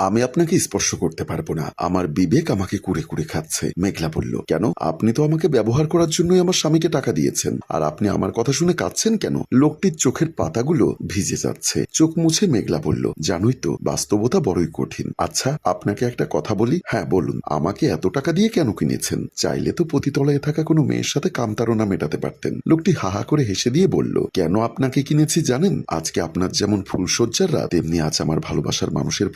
আমি আপনাকে স্পর্শ করতে পারব না। আমার বিবেক আমাকে কুড়ে কুড়ে খাচ্ছে। মেঘলা বলল, কেন? আপনি তো আমাকে ব্যবহার করার জন্যই আমার স্বামীকে টাকা দিয়েছেন। আর আপনি আমার কথা শুনে কাঁদছেন কেন? লোকটির চোখের পাতাগুলো ভিজে যাচ্ছে। চোখ মুছে মেঘলা বলল, জানোই তো, বাস্তবতা বড়ই কঠিন। আচ্ছা আপনাকে একটা কথা বলি? হ্যাঁ বলুন। আমাকে এত টাকা দিয়ে কেন কিনেছেন? চাইলে তো পতিতলায় থাকা কোনো মেয়ের সাথে কামতারণা মেটাতে পারতেন। লোকটি হাহা করে হেসে দিয়ে বলল, কেন আপনাকে কিনেছি জানেন? আজকে আপনার যেমন ফুলসজ্জার রাত, তেমনি আজ আমার ভালোবাসার মানুষের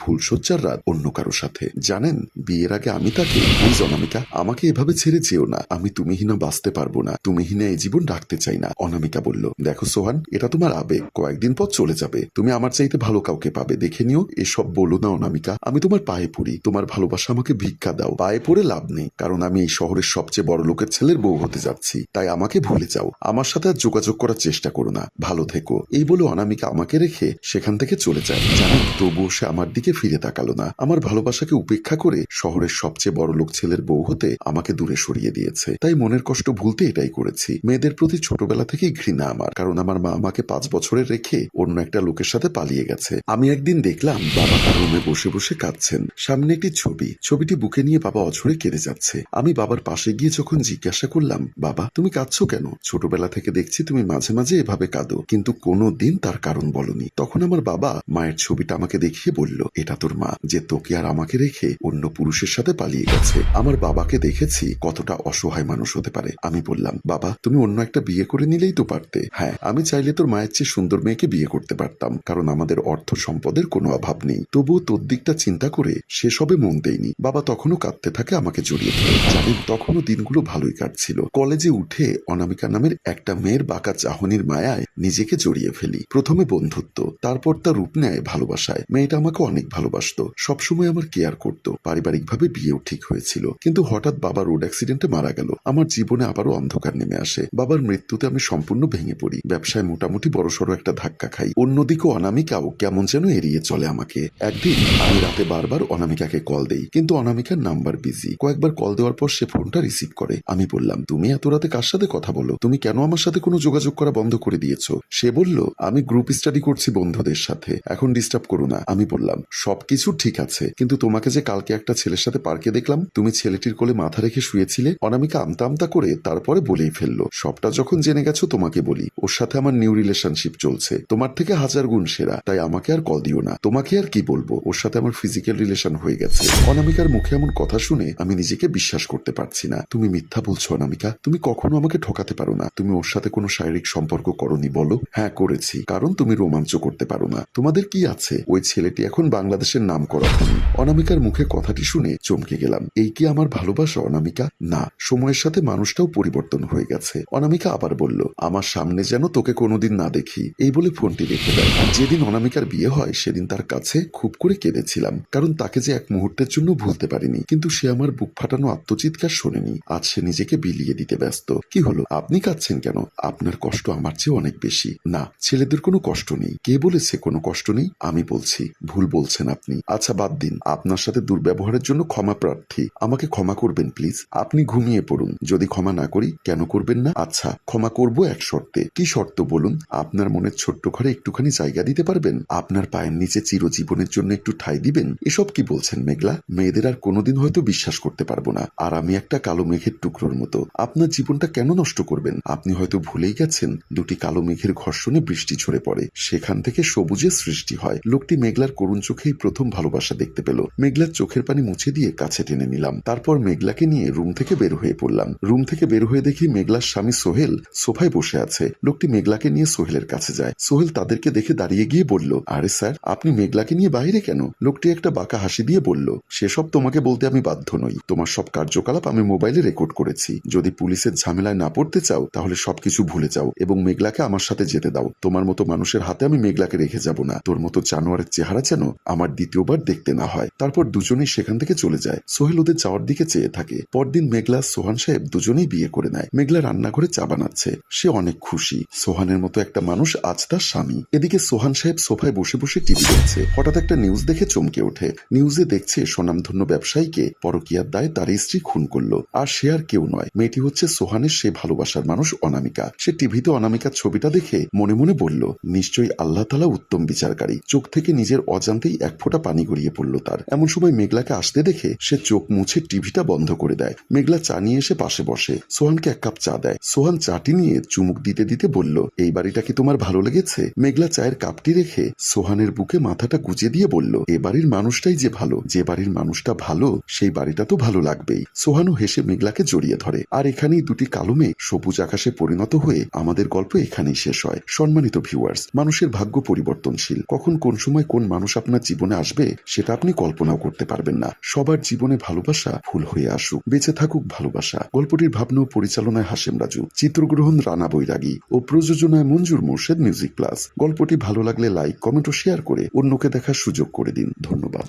ফুলসজ্জার রাত। অন্য কারও সাথে। জানেন, বিয়ের আগে আমি তাকে প্লিজ অনামিকা আমাকে এভাবে ছেড়ে যেও না। আমি তুমিহীনা বাঁচতে পারব না। তুমিহীনা এই জীবন ডাকতে চাই না। অনামিকা বলল, দেখো সোহান, এটা তোমার আবেগ। কয়েকদিন পর চলে যাবে। তুমি আমার চাইতে ভালো কাউকে পাবে। দেখে নিও, এসব বলো না অনামিকা। আমি তোমার পায়ে পড়ি। তোমার ভালোবাসা আমাকে ভিক্ষা দাও। পায়ে পড়ে লাভ নেই। কারণ আমি এই শহরের সবচেয়ে বড় লোকের ছেলের বউ হতে যাচ্ছি। তাই আমাকে ভুলে যাও। আমার সাথে আর যোগাযোগ করার চেষ্টা করো না। ভালো থেকো। এই বলে অনামিকা আমাকে রেখে সেখান থেকে চলে যায়। জানো তবুও সে আমার দিকে ফিরে তাকালো। না। আমার ভালোবাসাকে উপেক্ষা করে শহরের সবচেয়ে বড় লোক ছেলের বউ হতে আমাকে দূরে সরিয়ে দিয়েছে। তাই মনের কষ্ট ভুলতে এটাই করেছি। মেয়েদের প্রতি ছোটবেলা থেকেই ঘৃণা আমার, কারণ আমার মা আমাকে পাঁচ বছরের রেখে অন্য একটা লোকের সাথে পালিয়ে গেছে। আমি একদিন দেখলাম বাবা তার রুমে বসে বসে কাঁদছেন। সামনে একটি ছবি। ছবিটি বুকে নিয়ে বাবা অঝরে কেঁদে যাচ্ছে। আমি বাবার পাশে গিয়ে যখন জিজ্ঞাসা করলাম, বাবা, তুমি কাঁদছো কেন? ছোটবেলা থেকে দেখছি তুমি মাঝে মাঝে এভাবে কাঁদো, কিন্তু কোনো দিন তার কারণ বলনি। তখন আমার বাবা মায়ের ছবিটা আমাকে দেখিয়ে বলল, এটা তোর মা, যে তোকে আর আমাকে রেখে অন্য পুরুষের সাথে পালিয়ে গেছে। আমার বাবাকে দেখেছি, কতটা অসহায় মানুষ হতে পারে। আমি বললাম, বাবা, তুমি অন্য একটা বিয়ে করে নিলেই তো পারতে। হ্যাঁ আমি চাইলে তোর মায়ের চেয়ে সুন্দর মেয়েকে বিয়ে করতে পারতাম, কারণ আমাদের অর্থ সম্পদের কোনো অভাব নেই। তবুও তোর দিকটা চিন্তা করে সেসবে মন দেয়নি। বাবা তখনও কাঁদতে থাকে, আমাকে জড়িয়ে ধরে। জানেন তখনও দিনগুলো ভালোই কাটছিল। কলেজে উঠে অনামিকা নামের একটা মেয়ের বাঁকা চাহনির মায়ায় নিজেকে জড়িয়ে ফেলি। প্রথমে বন্ধুত্ব, তারপর তার রূপ নেয় ভালোবাসায়। মেয়েটা আমাকে অনেক ভালোবাসতো। সবসময় আমার কেয়ার করতো। পারিবারিকভাবে বিয়েও ঠিক হয়েছিল। কিন্তু হঠাৎ বাবা রোড অ্যাক্সিডেন্টে মারা গেল। আমার জীবনে আবারও অন্ধকার নেমে আসে। বাবার মৃত্যুতে আমি সম্পূর্ণ ভেঙে পড়ি। ব্যবসায় মোটামুটি বড়সড় একটা ধাক্কা খাই। অন্যদিকে অনামিকাও কেমন যেন এড়িয়ে চলে আমাকে। একদিন আমি রাতে বারবার অনামিকাকে কল দেই। কিন্তু অনামিকার নাম্বার বিজি কয়েকবার কল দেওয়ার পর সে ফোনটা রিসিভ করে। আমি বললাম, তুমি এত রাতে কার সাথে কথা বলো? তুমি কেন আমার সাথে কোনো যোগাযোগ করা বন্ধ করে দিয়েছ? সে বলল, আমি গ্রুপ স্টাডি করছি বন্ধুদের সাথে। এখন ডিস্টার্ব করো না। আমি বললাম, সবকিছু ঠিক আছে, কিন্তু তোমাকে যে কালকে একটা ছেলের সাথে পার্কে দেখলাম, তুমি ছেলেটির কোলে মাথা রেখে শুয়েছিলে, অনামিকা আমতা আমতা করে তারপরে বলেই ফেলল, সবটা যখন জেনে গেছো তোমাকে বলি, ওর সাথে আমার নিউ রিলেশনশিপ চলছে, তোমার থেকে হাজার গুণ সেরা, তাই আমাকে আর কল দিও না, তোমাকে আর কি বলব, ওর সাথে আমার ফিজিক্যাল রিলেশন হয়ে গেছে। অনামিকার মুখে এমন কথা শুনে আমি নিজেকে বিশ্বাস করতে পারছি না, তুমি মিথ্যা বলছো অনামিকা, তুমি কখনো আমাকে ঠকাতে পারো না, তুমি ওর সাথে কোনো শারীরিক সম্পর্ক করনি বলো হ্যাঁ করেছি, কারণ তুমি রোমাঞ্চ করতে পারো না, তোমাদের কি আছে, ওই ছেলেটি এখন বাংলাদেশের নাম করা ধনী অনামিকার মুখে কথাটি শুনে চমকে গেলাম। এই কি আমার ভালোবাসা, অনামিকা? না, সময়ের সাথে মানুষটাও পরিবর্তন হয়ে গেছে। অনামিকা আবার বলল, আমার সামনে যেন তোকে কোনোদিন না দেখি। এই বলে ফোনটি রেখে দেয়। যেদিন অনামিকার বিয়ে হয়, সেদিন তার কাছে খুব করে কেঁদেছিলাম, কারণ তাকে যে এক মুহূর্তের জন্য ভুলতে পারিনি। কিন্তু সে আমার বুক ফাটানো আত্মচিৎকার শোনেনি। আজ সে নিজেকে বিলিয়ে দিতে ব্যস্ত। কি হলো? আপনি কাঁদছেন কেন? আপনার কষ্ট আমার চেয়ে অনেক বেশি। না, ছেলেদের কোনো কষ্ট নেই। কে বলেছে কোনো কষ্ট নেই? আমি বলছি, ভুল বলছেন আপনি। আচ্ছা বাদ দিন। আপনার সাথে দুর্ব্যবহারের জন্য ক্ষমা প্রার্থী। আমাকে ক্ষমা করবেন, প্লিজ। আপনি ঘুমিয়ে পড়ুন। যদি ক্ষমা না করি, কেন করবেন না? আচ্ছা ক্ষমা করব এক শর্তে। কি শর্ত বলুন? আপনার মনের ছোট্ট ঘরে একটুখানি জায়গা দিতে পারবেন? আপনার পায়ের নিচে চিরজীবনের জন্য একটু ঠাই দিবেন? এসব কি বলছেন, মেঘলা? মেয়েদের আর কোনোদিন হয়তো বিশ্বাস করতে পারব না। আর আমি একটা কালো মেঘের টুকরোর মতো। আপনার জীবনটা কেন নষ্ট করবেন? আপনি হয়তো ভুলেই গেছেন। দুটি কালো মেঘের ঘর্ষণে বৃষ্টি ঝরে পড়ে। সেখান থেকে সবুজের সৃষ্টি হয়। লোকটি মেঘলার করুণ চোখেই প্রথম ভালোবাসা দেখতে পেল। মেঘলার চোখের পানি মুছে দিয়ে কাছে টেনে নিলাম। তারপর মেঘলাকে নিয়ে রুম থেকে বের হয়ে পড়লাম। রুম থেকে বের হয়ে দেখি মেঘলার স্বামী সোহেল সোফায় বসে আছে। লোকটি মেঘলাকে নিয়ে সোহেলের কাছে যায়। সোহেল তাদেরকে দেখে দাঁড়িয়ে গিয়ে বলল, আরে স্যার, আপনি মেঘলাকে নিয়ে বাইরে কেন? লোকটি একটা বাঁকা হাসি দিয়ে বলল, সেসব তোমাকে বলতে আমি বাধ্য নই। তোমার সব কার্যকলাপ আমি মোবাইলে রেকর্ড করেছি। যদি পুলিশের ঝামেলায় না পড়তে চাও, তাহলে সবকিছু ভুলে যাও এবং মেঘলাকে আমার সাথে যেতে দাও। তোমার মতো মানুষের হাতে আমি মেঘলাকে রেখে যাব না। তোর মতো জানোয়ারের চেহারা যেন আমার দ্বিতীয়বার দেখতে না হয়। তারপর দুজনেই সেখান থেকে চলে যায়। সোহেল ওদের যাওয়ার দিকে চেয়ে থাকে। পরদিন মেঘলা, সোহান সাহেব দুজনেই বিয়ে করে নেয়। মেঘলা রান্নাঘরে চা বানাচ্ছে। সে অনেক খুশি। সোহানের মতো একটা মানুষ আজ তার স্বামী। এদিকে সোহান সাহেব সোফায় বসে বসে টিভি দেখছে। হঠাৎ একটা নিউজ দেখে চমকে ওঠে। নিউজে দেখছে স্বনামধন্য ব্যবসায়ীকে পরকিয়ার দায় তার স্ত্রী খুন করল। আর সে আর কেউ নয়। মেয়েটি হচ্ছে সোহানের সে ভালোবাসার মানুষ অনামিকা। সে টিভিতে অনামিকার ছবিটা দেখে মনে মনে বলল, নিশ্চয়ই আল্লাহ তালা উত্তম বিচারকারী। চোখ থেকে নিজের অজান্তেই এক ফোঁটা পানি গড়িয়ে পড়ল তার। এমন সময় মেঘলাকে আসতে দেখে সে চোখ মুছে টিভিটা বন্ধ করে দেয়। মেঘলা চা নিয়ে এসে পাশে বসে। সোহানকে এক কাপ চা দেয়। সোহান চাটি নিয়ে চুমুক দিতে দিতে বলল, এই বাড়িটা কি তোমার ভালো লেগেছে? মেঘলা চায়ের কাপটি রেখে সোহানের বুকে মাথাটা গুজে দিয়ে বলল, এ বাড়ির মানুষটাই যে ভালো। যে বাড়ির মানুষটা ভালো, সেই বাড়িটা তো ভালো লাগবেই। সোহানও হেসে মেঘলাকে জড়িয়ে ধরে। আর এখানেই দুটি কালো মেঘ সবুজ আকাশে পরিণত হয়ে আমাদের গল্প এখানেই শেষ হয়। সম্মানিত ভিউয়ার্স, মানুষের ভাগ্য পরিবর্তনশীল। কখন কোন সময় কোন মানুষ আপনার জীবনে আসবে, সেটা আপনি কল্পনাও করতে পারবেন না। সবার জীবনে ভালোবাসা ফুল হয়ে আসুক, বেঁচে থাকুক ভালোবাসা। গল্পটির ভাবনা ও পরিচালনায় হাসেম রাজু, চিত্রগ্রহণ রানা বৈরাগী ও প্রযোজনায় মঞ্জুর মোর্শেদ মিউজিক প্লাস। গল্পটি ভালো লাগলে লাইক, কমেন্ট ও শেয়ার করে অন্যকে দেখার সুযোগ করে দিন। ধন্যবাদ।